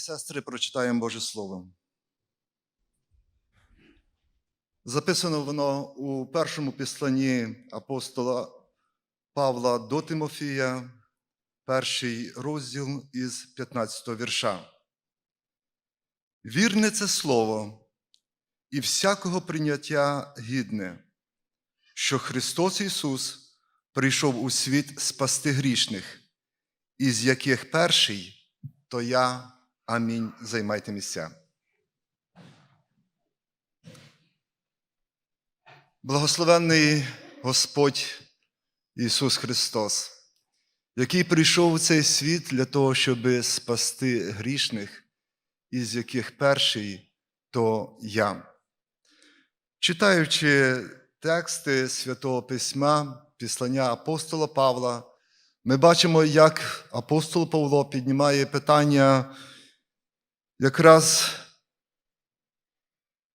сестри, прочитаємо Боже Слово. Записано воно у першому післанні апостола Павла до Тимофія, перший розділ із 15 вірша. Вірне це слово і всякого прийняття гідне, що Христос Ісус прийшов у світ спасти грішних, із яких перший то я. Амінь. Займайте місця. Благословенний Господь Ісус Христос, який прийшов у цей світ для того, щоб спасти грішних, із яких перший то я. Читаючи тексти Святого Письма, післання апостола Павла, ми бачимо, як апостол Павло піднімає питання якраз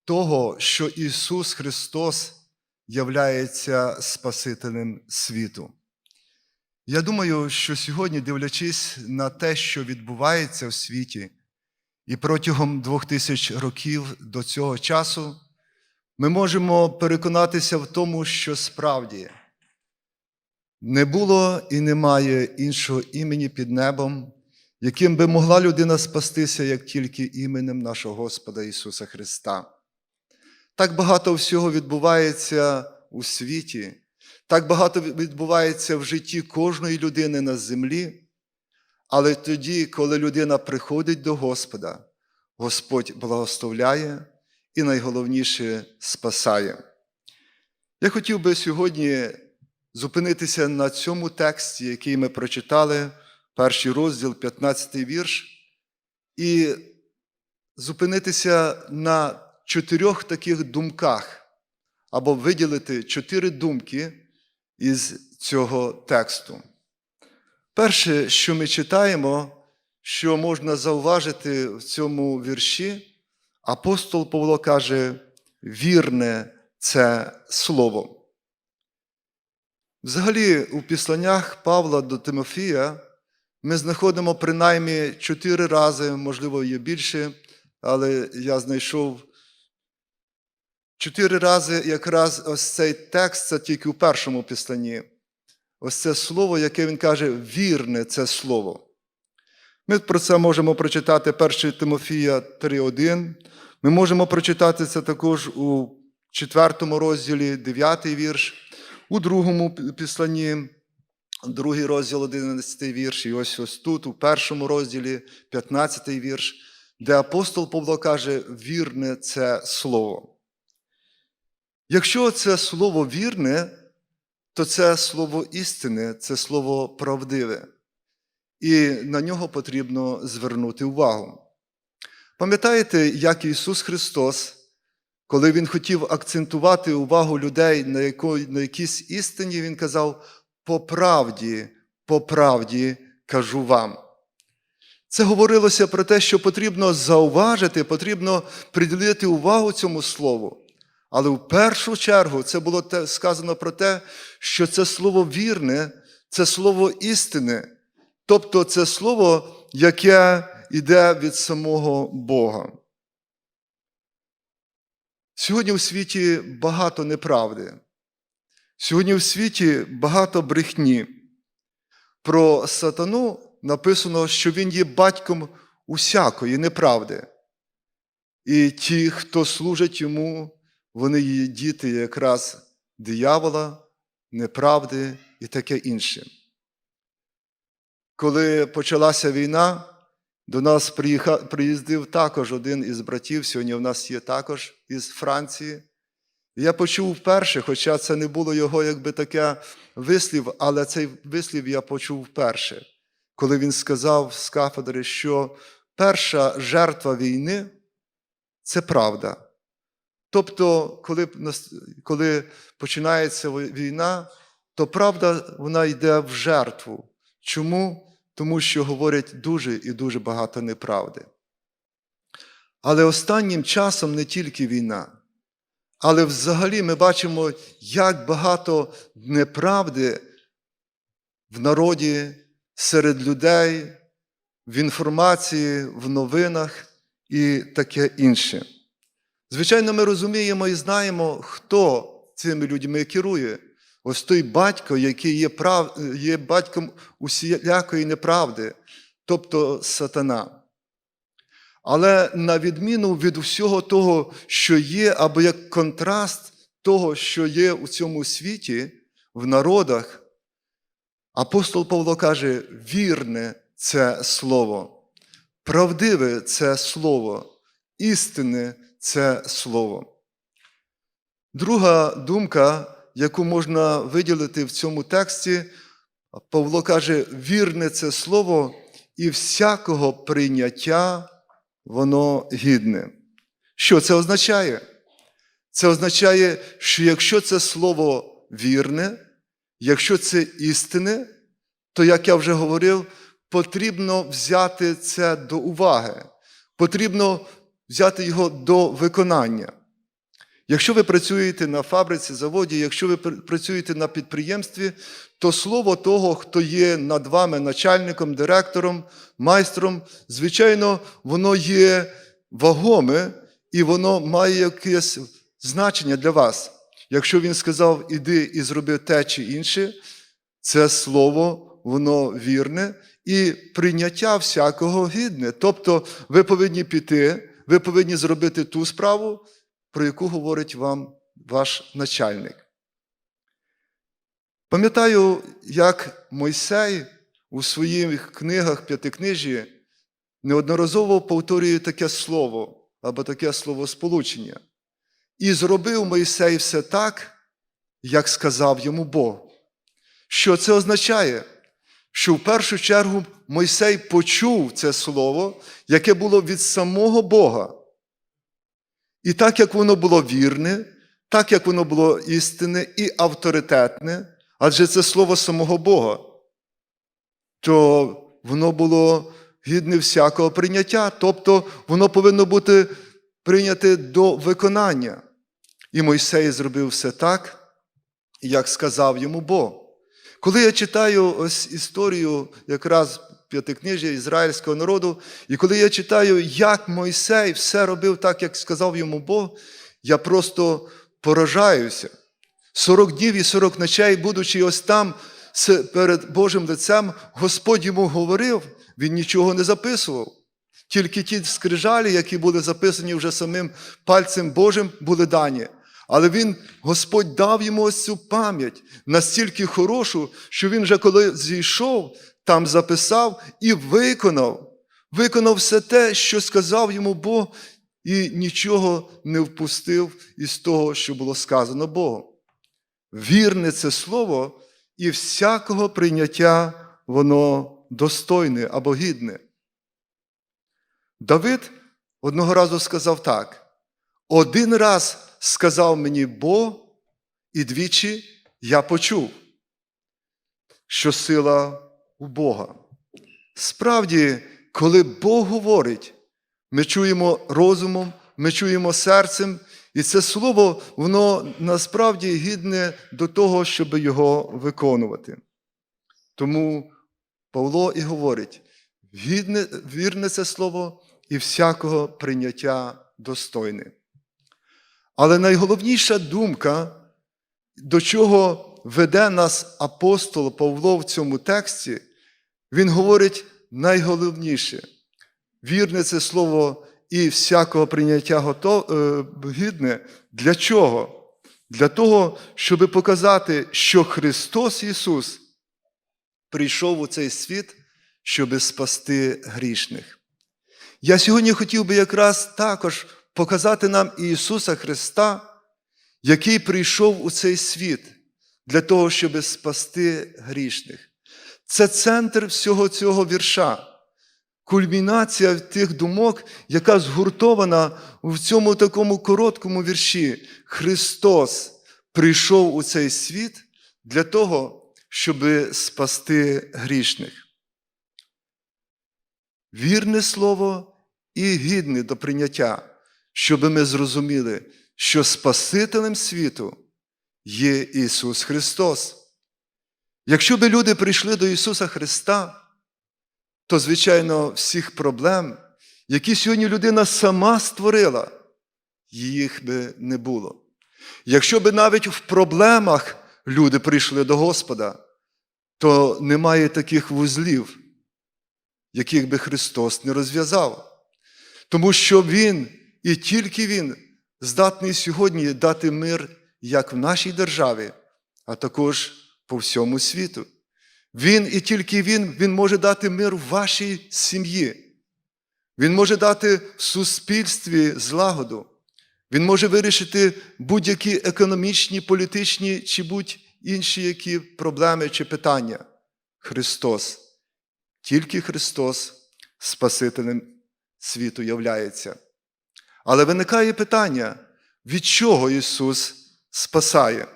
того, що Ісус Христос являється Спасителем світу. Я думаю, що сьогодні, дивлячись на те, що відбувається в світі, і протягом двох тисяч років до цього часу, ми можемо переконатися в тому, що справді не було і немає іншого імені під небом, яким би могла людина спастися, як тільки іменем нашого Господа Ісуса Христа. Так багато всього відбувається у світі, так багато відбувається в житті кожної людини на землі, але тоді, коли людина приходить до Господа, Господь благословляє і найголовніше спасає. Я хотів би сьогодні зупинитися на цьому тексті, який ми прочитали, перший розділ, 15 вірш, і зупинитися на чотирьох таких думках, або виділити чотири думки із цього тексту. Перше, що ми читаємо, що можна зауважити в цьому вірші, апостол Павло каже: вірне це слово. Взагалі, у післаннях Павла до Тимофія ми знаходимо принаймні чотири рази, можливо, є більше, але я знайшов чотири рази якраз ось цей текст, це тільки у першому післанні. Ось це слово, яке він каже, вірне це слово. Ми про це можемо прочитати 1 Тимофія 3.1. Ми можемо прочитати це також у 4 розділі, 9 вірш у другому післанні, другий розділ, 11 вірш, і ось ось тут, у першому розділі, 15 вірш, де апостол Павло каже, вірне це слово. Якщо це слово вірне, то це слово істини, це слово правдиве, і на нього потрібно звернути увагу. Пам'ятаєте, як Ісус Христос коли він хотів акцентувати увагу людей на якійсь істині, він казав: по правді, по правді кажу вам. Це говорилося про те, що потрібно зауважити, потрібно приділити увагу цьому слову. Але в першу чергу це було сказано про те, що це слово вірне, це слово істини, тобто це слово, яке йде від самого Бога. Сьогодні у світі багато неправди. Сьогодні у світі багато брехні. Про сатану написано, що він є батьком усякої неправди. І ті, хто служать йому, вони є діти якраз диявола, неправди і таке інше. Коли почалася війна, до нас приїздив також один із братів, сьогодні в нас є також із Франції. Я почув вперше, хоча це не було його якби таке вислів, але цей вислів я почув вперше, коли він сказав з кафедри, що перша жертва війни це правда. Тобто, коли коли починається війна, то правда вона йде в жертву. Чому? тому що говорять дуже і дуже багато неправди. Але останнім часом не тільки війна, але взагалі ми бачимо, як багато неправди в народі серед людей, в інформації, в новинах і таке інше. Звичайно, ми розуміємо і знаємо, хто цими людьми керує. Ось той батько, який є, прав... є батьком усілякої неправди, тобто сатана. Але на відміну від всього того, що є, або як контраст того, що є у цьому світі, в народах, апостол Павло каже: вірне це слово, правдиве це слово, істинне це слово. Друга думка, яку можна виділити в цьому тексті, Павло каже: вірне це слово і всякого прийняття воно гідне. Що це означає? Це означає, що якщо це слово вірне, якщо це істине, то, як я вже говорив, потрібно взяти це до уваги, потрібно взяти його до виконання. Якщо ви працюєте на фабриці, заводі, якщо ви працюєте на підприємстві, то слово того, хто є над вами начальником, директором, майстром, звичайно, воно є вагоме і воно має якесь значення для вас. Якщо він сказав, іди і зроби те чи інше, це слово, воно вірне і прийняття всякого гідне. Тобто ви повинні піти, ви повинні зробити ту справу, про яку говорить вам ваш начальник. Пам'ятаю, як Мойсей у своїх книгах п'ятикнижі неодноразово повторює таке слово або таке словосполучення. І зробив Мойсей все так, як сказав йому Бог. Що це означає? Що в першу чергу Мойсей почув це слово, яке було від самого Бога. І так як воно було вірне, так як воно було істинне і авторитетне, адже це слово самого Бога, то воно було гідне всякого прийняття, тобто воно повинно бути прийняте до виконання. І Мойсей зробив все так, як сказав йому Бог. Коли я читаю ось історію якраз п'ятикнижжя ізраїльського народу, і коли я читаю, як Мойсей все робив так, як сказав йому Бог, я просто поражаюся. 40 днів і 40 ночей, будучи ось там перед Божим лицем, Господь йому говорив, він нічого не записував. Тільки ті скрижалі, які були записані вже самим пальцем Божим, були дані. Але він, Господь дав йому ось цю пам'ять настільки хорошу, що він вже коли зійшов, там записав і виконав. Виконав все те, що сказав йому Бог, і нічого не впустив із того, що було сказано Богом. Вірне це слово, і всякого прийняття воно достойне або гідне. Давид одного разу сказав так: один раз сказав мені Бог, і двічі я почув, що сила у Бога. Справді, коли Бог говорить, ми чуємо розумом, ми чуємо серцем, і це слово, воно насправді гідне до того, щоб його виконувати. Тому Павло і говорить: гідне, вірне це слово і всякого прийняття достойне. Але найголовніша думка, до чого веде нас апостол Павло в цьому тексті, він говорить найголовніше. Вірне це слово і всякого прийняття готов... Е, гідне. Для чого? Для того, щоб показати, що Христос Ісус прийшов у цей світ, щоб спасти грішних. Я сьогодні хотів би якраз також показати нам Ісуса Христа, який прийшов у цей світ для того, щоб спасти грішних. Це центр всього цього вірша, кульмінація тих думок, яка згуртована в цьому такому короткому вірші. Христос прийшов у цей світ для того, щоб спасти грішних. Вірне слово і гідне до прийняття щоб ми зрозуміли, що Спасителем світу є Ісус Христос. Якщо би люди прийшли до Ісуса Христа, то, звичайно, всіх проблем, які сьогодні людина сама створила, їх би не було. Якщо би навіть в проблемах люди прийшли до Господа, то немає таких вузлів, яких би Христос не розв'язав. Тому що Він і тільки Він здатний сьогодні дати мир як в нашій державі, а також по всьому світу. Він і тільки Він, Він може дати мир вашій сім'ї. Він може дати в суспільстві злагоду. Він може вирішити будь-які економічні, політичні чи будь-інші які проблеми чи питання. Христос. Тільки Христос Спасителем світу являється. Але виникає питання, від чого Ісус спасає?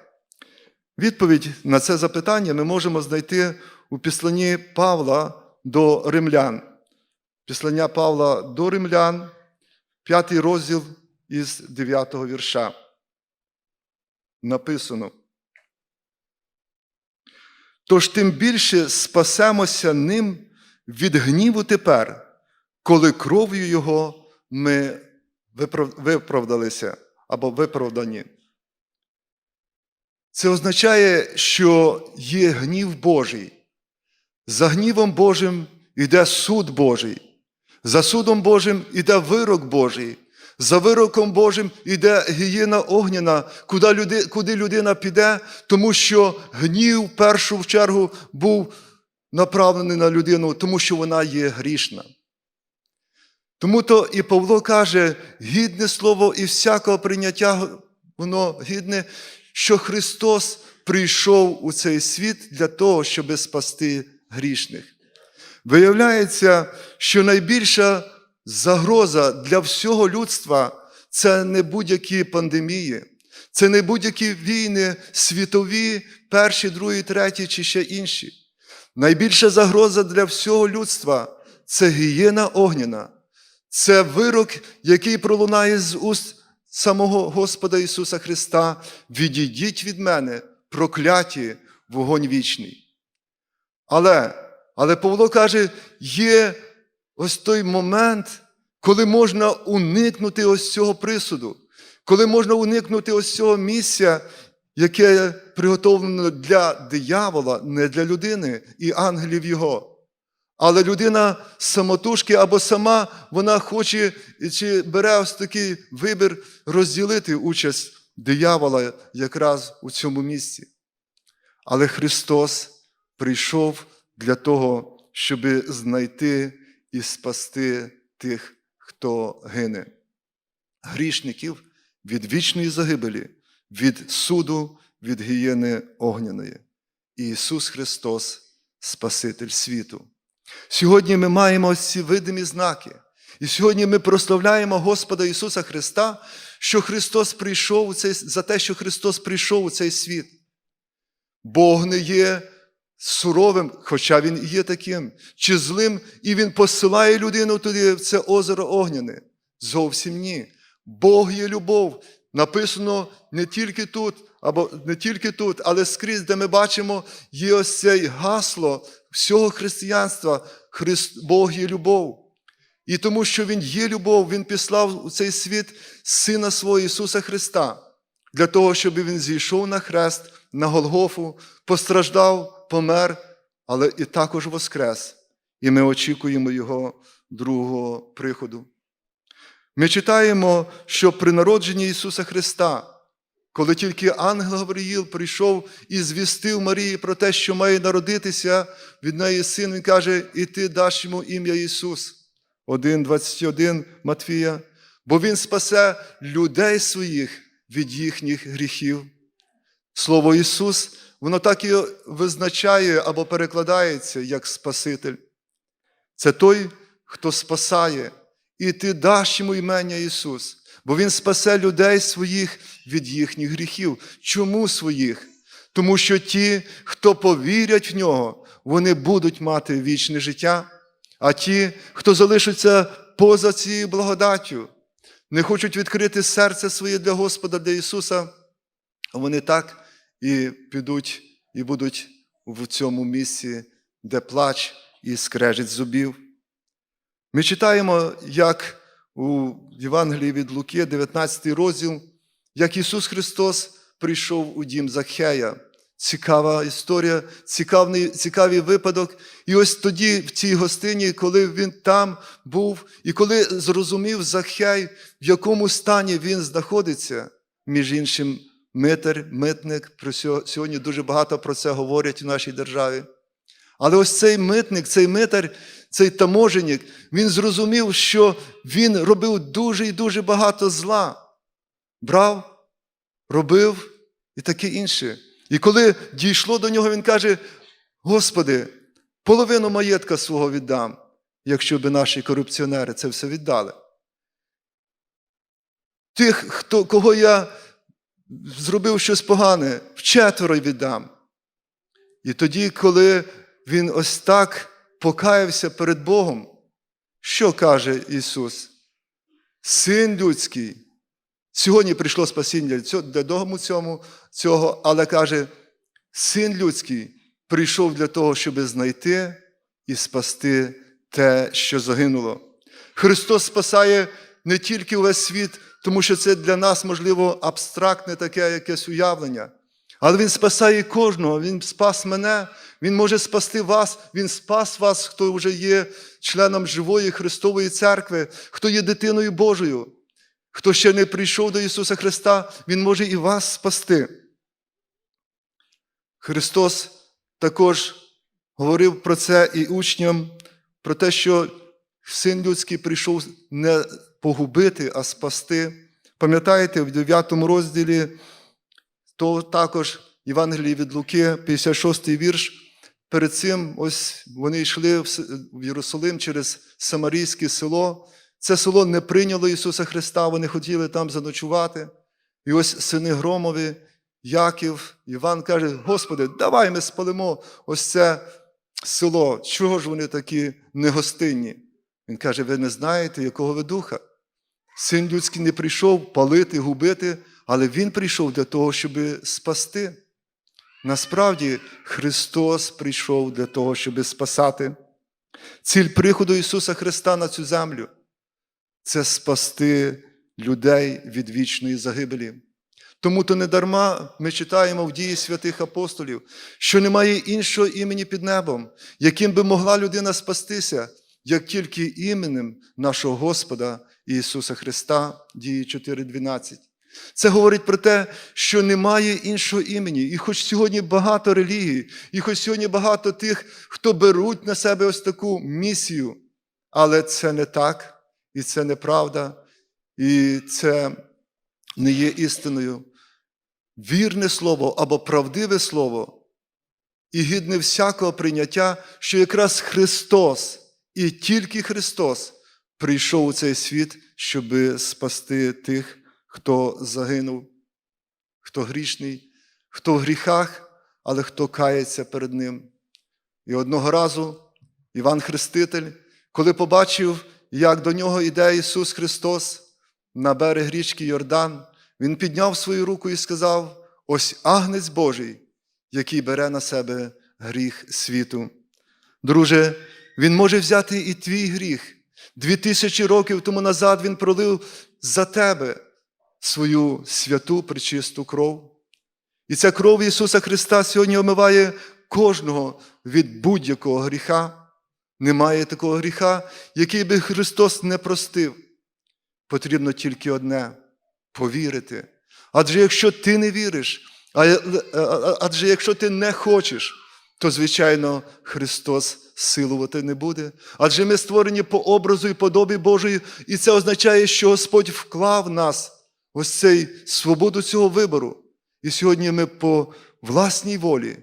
Відповідь на це запитання ми можемо знайти у післанні Павла до римлян. Післання Павла до римлян, п'ятий розділ із 9 вірша. Написано. Тож тим більше спасемося ним від гніву тепер, коли кров'ю Його ми виправдалися або виправдані. Це означає, що є гнів Божий. За гнівом Божим йде суд Божий. За судом Божим іде вирок Божий. За вироком Божим іде гієна огняна, куди, люди, куди людина піде, тому що гнів в першу чергу був направлений на людину, тому що вона є грішна. Тому то і Павло каже, гідне слово і всякого прийняття, воно гідне, що Христос прийшов у цей світ для того, щоб спасти грішних. Виявляється, що найбільша загроза для всього людства це не будь-які пандемії, це не будь-які війни, світові, перші, другі, треті чи ще інші. Найбільша загроза для всього людства це гієна огняна, це вирок, який пролунає з уст самого Господа Ісуса Христа. Відійдіть від мене, прокляті вогонь вічний. Але, але Павло каже, є ось той момент, коли можна уникнути ось цього присуду, коли можна уникнути ось цього місця, яке приготовлено для диявола, не для людини і ангелів його. Але людина самотужки або сама вона хоче чи бере ось такий вибір розділити участь диявола якраз у цьому місці. Але Христос прийшов для того, щоб знайти і спасти тих, хто гине, грішників від вічної загибелі, від суду, від гієни огняної. І Ісус Христос, Спаситель світу. Сьогодні ми маємо ось ці видимі знаки. І сьогодні ми прославляємо Господа Ісуса Христа, що Христос прийшов у цей, за те, що Христос прийшов у цей світ. Бог не є суровим, хоча Він і є таким, чи злим, і Він посилає людину туди, в це озеро огняне. Зовсім ні. Бог є любов. Написано не тільки тут, або не тільки тут, але скрізь, де ми бачимо, є ось це гасло всього християнства. Христ, Бог є любов. І тому, що Він є любов, Він післав у цей світ Сина свого Ісуса Христа, для того, щоб Він зійшов на хрест, на Голгофу, постраждав, помер, але і також воскрес. І ми очікуємо Його другого приходу. Ми читаємо, що при народженні Ісуса Христа, коли тільки ангел Гавриїл прийшов і звістив Марії про те, що має народитися від неї син, він каже, і ти даш йому ім'я Ісус. 1,21 Матфія, бо Він спасе людей своїх від їхніх гріхів. Слово Ісус, воно так і визначає або перекладається як Спаситель. Це той, хто спасає, і ти даш йому імення Ісус, бо Він спасе людей своїх від їхніх гріхів. Чому своїх? Тому що ті, хто повірять в нього, вони будуть мати вічне життя. А ті, хто залишаться поза цією благодаттю, не хочуть відкрити серце своє для Господа, для Ісуса, вони так і підуть і будуть в цьому місці, де плач і скрежить зубів. Ми читаємо, як у Євангелії від Луки, 19 розділ, як Ісус Христос прийшов у дім Захея. Цікава історія, цікавий, цікавий випадок. І ось тоді, в цій гостині, коли він там був, і коли зрозумів Захей, в якому стані він знаходиться, між іншим, митар, митник, про сьогодні дуже багато про це говорять в нашій державі. Але ось цей митник, цей митар, цей таможенник, він зрозумів, що він робив дуже і дуже багато зла. Брав, робив і таке інше. І коли дійшло до нього, він каже: Господи, половину маєтка свого віддам, якщо би наші корупціонери це все віддали. Тих, хто, кого я зробив щось погане, вчетверо віддам. І тоді, коли він ось так покаявся перед Богом, що каже Ісус? Син людський. Сьогодні прийшло спасіння для дому цьому, цього, але каже, син людський прийшов для того, щоб знайти і спасти те, що загинуло. Христос спасає не тільки увесь світ, тому що це для нас, можливо, абстрактне таке якесь уявлення. Але Він спасає кожного, Він спас мене, Він може спасти вас, Він спас вас, хто вже є членом живої Христової церкви, хто є дитиною Божою. Хто ще не прийшов до Ісуса Христа, Він може і вас спасти. Христос також говорив про це і учням, про те, що Син людський прийшов не погубити, а спасти. Пам'ятаєте, в 9 розділі, то також Євангелії від Луки, 56 вірш. Перед цим ось вони йшли в Єрусалим через Самарійське село. Це село не прийняло Ісуса Христа, вони хотіли там заночувати. І ось сини Громові, Яків, Іван каже: Господи, давай ми спалимо ось це село. Чого ж вони такі негостинні? Він каже: ви не знаєте, якого ви духа. Син людський не прийшов палити, губити, але Він прийшов для того, щоб спасти. Насправді, Христос прийшов для того, щоб спасати. Ціль приходу Ісуса Христа на цю землю це спасти людей від вічної загибелі. Тому то не дарма ми читаємо в дії святих апостолів, що немає іншого імені під небом, яким би могла людина спастися, як тільки іменем нашого Господа Ісуса Христа, дії 4.12. Це говорить про те, що немає іншого імені. І хоч сьогодні багато релігій, і хоч сьогодні багато тих, хто беруть на себе ось таку місію, але це не так, і це неправда, і це не є істиною. Вірне слово або правдиве слово і гідне всякого прийняття, що якраз Христос і тільки Христос прийшов у цей світ, щоб спасти тих, хто загинув, хто грішний, хто в гріхах, але хто кається перед Ним. І одного разу Іван Хреститель, коли побачив, як до нього йде Ісус Христос на берег річки Йордан, Він підняв свою руку і сказав: Ось агнець Божий, який бере на себе гріх світу. Друже, Він може взяти і твій гріх. Дві тисячі років тому назад Він пролив за тебе свою святу причисту кров. І ця кров Ісуса Христа сьогодні омиває кожного від будь-якого гріха. Немає такого гріха, який би Христос не простив. Потрібно тільки одне повірити. Адже якщо ти не віриш, а- а- адже якщо ти не хочеш, то, звичайно, Христос силувати не буде. Адже ми створені по образу і подобі Божої, і це означає, що Господь вклав нас ось цей свободу цього вибору. І сьогодні ми по власній волі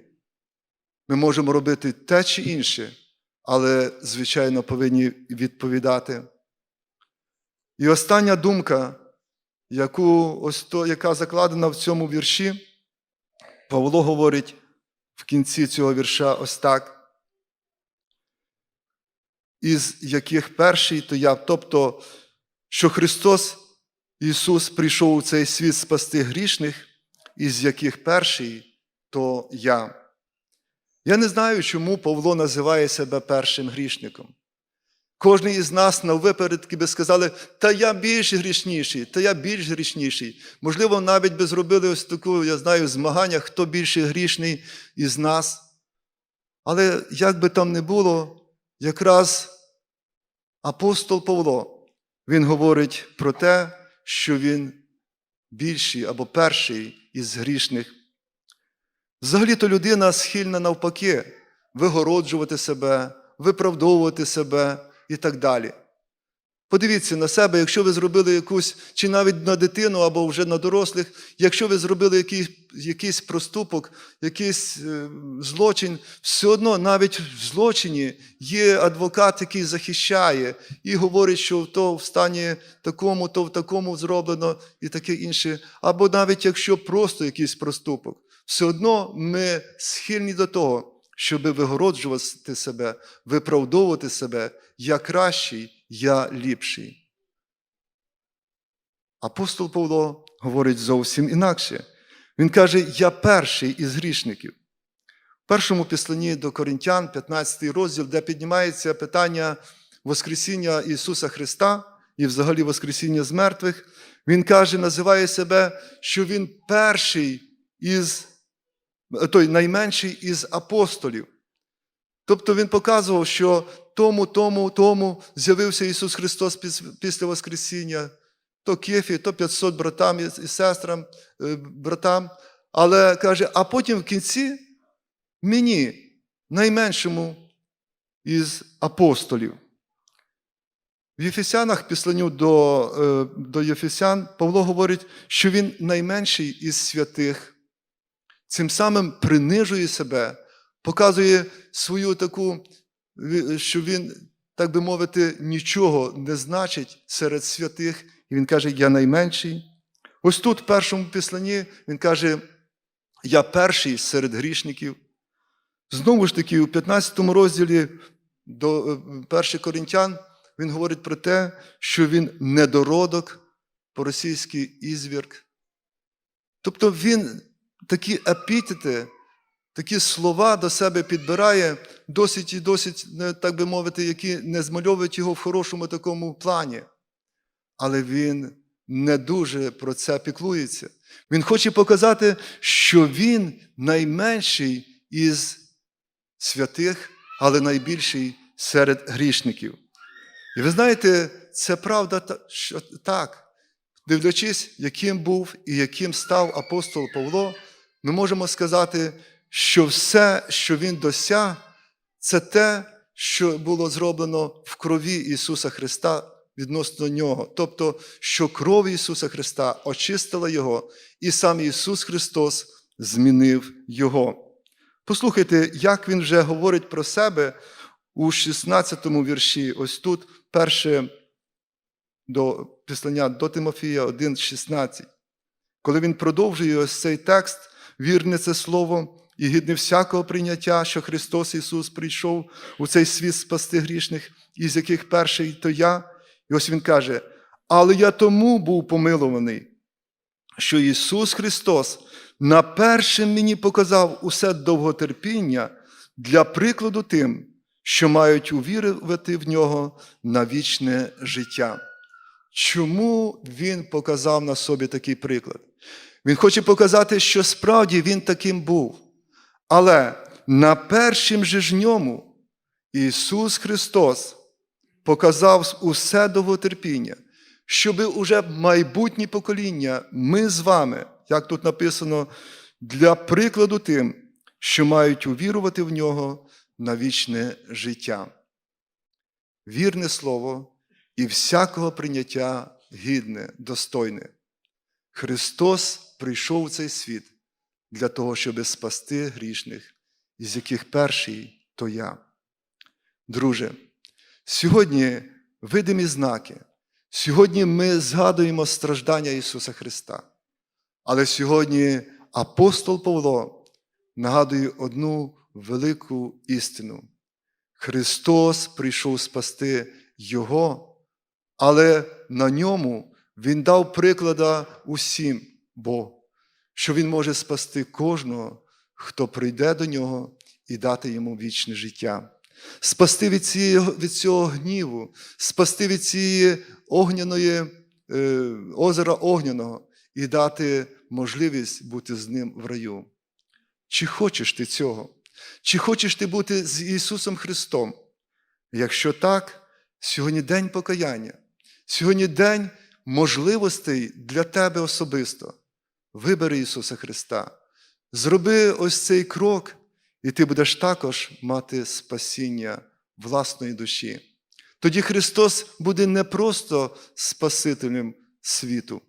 ми можемо робити те чи інше, але, звичайно, повинні відповідати. І остання думка, яку, ось то, яка закладена в цьому вірші, Павло говорить в кінці цього вірша ось так. Із яких перший, то я, тобто, що Христос Ісус прийшов у цей світ спасти грішних, із яких перший, то я. Я не знаю, чому Павло називає себе першим грішником. Кожен із нас на випередки би сказали, та я більш грішніший, та я більш грішніший. Можливо, навіть би зробили ось таку, я знаю, змагання, хто більше грішний із нас. Але як би там не було, якраз апостол Павло, він говорить про те, що він більший або перший із грішних. Взагалі-то людина схильна навпаки вигороджувати себе, виправдовувати себе і так далі. Подивіться на себе, якщо ви зробили якусь, чи навіть на дитину або вже на дорослих, якщо ви зробили якийсь, якийсь проступок, якийсь е, злочин, все одно навіть в злочині є адвокат, який захищає і говорить, що то в стані такому, то в такому зроблено і таке інше. Або навіть якщо просто якийсь проступок, все одно ми схильні до того, щоб вигороджувати себе, виправдовувати себе, я кращий, я ліпший. Апостол Павло говорить зовсім інакше. Він каже: Я перший із грішників. В першому післанні до Коринтян, 15 розділ, де піднімається питання Воскресіння Ісуса Христа і взагалі Воскресіння з мертвих, Він каже, називає себе, що Він перший із той найменший із апостолів. Тобто він показував, що тому, тому, тому з'явився Ісус Христос після Воскресіння, то Кефі, то 500 братам і сестрам, е, братам. Але каже, а потім в кінці мені, найменшому із апостолів. В Єфесянах, післанню до, е, до Єфесян, Павло говорить, що він найменший із святих цим самим принижує себе, показує свою таку, що він, так би мовити, нічого не значить серед святих. І він каже, я найменший. Ось тут, в першому післанні, він каже, я перший серед грішників. Знову ж таки, у 15 розділі до 1 Коринтян він говорить про те, що він недородок, по-російськи ізвірк. Тобто він такі епітети, такі слова до себе підбирає, досить і досить, так би мовити, які не змальовують його в хорошому такому плані. Але він не дуже про це піклується. Він хоче показати, що він найменший із святих, але найбільший серед грішників. І ви знаєте, це правда, що так, дивлячись, яким був і яким став апостол Павло, ми можемо сказати, що все, що Він досяг, це те, що було зроблено в крові Ісуса Христа відносно Нього. Тобто, що кров Ісуса Христа очистила Його, і сам Ісус Христос змінив Його. Послухайте, як Він вже говорить про себе у 16 му вірші, ось тут, перше до післання до Тимофія 1,16. Коли він продовжує ось цей текст, вірне це слово і гідне всякого прийняття, що Христос Ісус прийшов у цей світ спасти грішних, із яких перший то я. І ось Він каже: але я тому був помилуваний, що Ісус Христос на першим мені показав усе довготерпіння для прикладу тим, що мають увірувати в нього на вічне життя. Чому Він показав на собі такий приклад? Він хоче показати, що справді він таким був. Але на першим же ж ньому Ісус Христос показав усе довготерпіння, щоби уже майбутні покоління, ми з вами, як тут написано, для прикладу тим, що мають увірувати в нього на вічне життя. Вірне слово і всякого прийняття гідне, достойне. Христос прийшов у цей світ для того, щоб спасти грішних, із яких перший то я. Друже, сьогодні видимі знаки, сьогодні ми згадуємо страждання Ісуса Христа. Але сьогодні апостол Павло нагадує одну велику істину. Христос прийшов спасти Його, але на ньому Він дав приклада усім, бо що Він може спасти кожного, хто прийде до нього і дати йому вічне життя. Спасти від, цієї, від цього гніву, спасти від цієї огняної е, озера огняного і дати можливість бути з ним в раю. Чи хочеш ти цього? Чи хочеш ти бути з Ісусом Христом? Якщо так, сьогодні день покаяння, сьогодні день можливостей для тебе особисто. Вибери Ісуса Христа, зроби ось цей крок, і ти будеш також мати спасіння власної душі. Тоді Христос буде не просто Спасителем світу,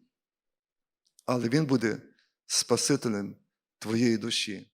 але Він буде Спасителем твоєї душі.